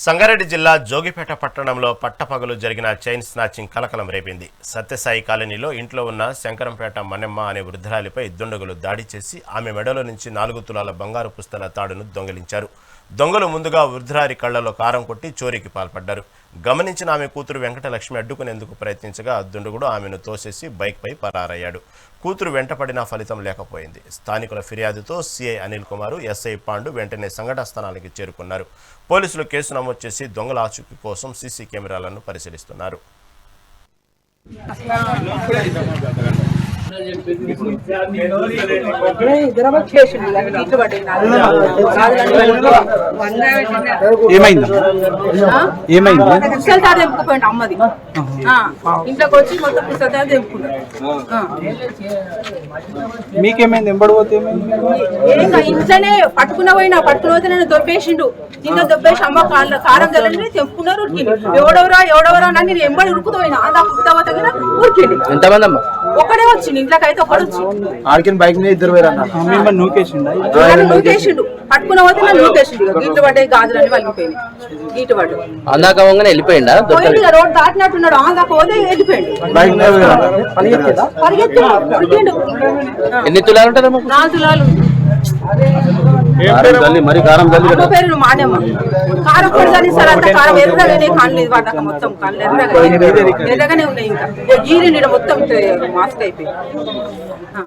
సంగారెడ్డి జిల్లా జోగిపేట పట్టణంలో పట్టపగలు జరిగిన చైన్ స్నాచింగ్ కలకలం రేపింది. సత్యసాయి కాలనీలో ఇంట్లో ఉన్న శంకరంపేట మన్నెమ్మ అనే వృద్ధురాలిపై దుండగులు దాడి చేసి ఆమె మెడలో నుంచి నాలుగు తులాల బంగారు పుస్తల తాడును దొంగిలించారు. దొంగలు ముందుగా వృద్ధురాలి కళ్ళలో కారం కొట్టి చోరీకి పాల్పడ్డారు. గమనించిన ఆమె కూతురు వెంకటలక్ష్మి అడ్డుకునేందుకు ప్రయత్నించగా దుండగుడు ఆమెను తోసేసి బైక్పై పరారయ్యాడు. కూతురు వెంటపడిన ఫలితం లేకపోయింది. స్థానికుల ఫిర్యాదుతో సీఐ అనిల్ కుమారు ఎస్ఐ పాండు వెంటనే సంఘటన స్థానానికి చేరుకున్నారు. పోలీసులు కేసు నమోదు చేసి దొంగల ఆచూకీ కోసం సీసీ కెమెరాలను పరిశీలిస్తున్నారు. ఏమైంది? ఏమైంది? పుస్తకాలు తెంపుకుపోయింది అమ్మది ఆ, ఇంట్లోకి వచ్చి మొత్తం పుస్తకాలు తెంపుకున్నాడు. మీకేమైంది? ఎంబడిపోతే ఇంట్లోనే పట్టుకున్న పోయినా పట్టుకున్న పోతే నన్ను దొబ్బేసిండు కింద దొబ్బేసి అమ్మ కాళ్ళ కారం జల్లని తెంపుకున్నారు ఉరికిండు ఎవడెవరా ఎవడెవరా అని నేను ఎంబడి ఉరుకుతాయినా అందా పుస్తకం తగిన ఉరికిండు ఎంతమంది అమ్మా? ఒక్కడే వచ్చిండు ఇంట్లోకి అయితే ఆడికి బైక్ మీద ఇద్దరు అన్న నూకేసిండా? పట్టుకున్న పోతే నన్ను నూకేసిండు ఇక. గీట్లు పడ్డాయి గాజులన్నీ వలిగిపోయినాయి గీటు పడ్డు అందాక వంగనే వెళ్ళిపోయిండా రోడ్ దాటినట్టున్నాడు. పోతే వెళ్ళిపోయిండు. ఎన్ని తులాలు ఉంటారమ్మా? నాలుగు తులాలు. మరి కారం పేరు మానేమ్మ కారం పొడి కానీ సార్ అంతా కారం ఎర్రగానే కానలేదు పడ్డాక మొత్తం కాళ్ళు ఎర్రగా ఎర్రగానే ఉన్నాయి ఇంకా. గీరి మొత్తం మాస్క్ అయిపోయి ఆ.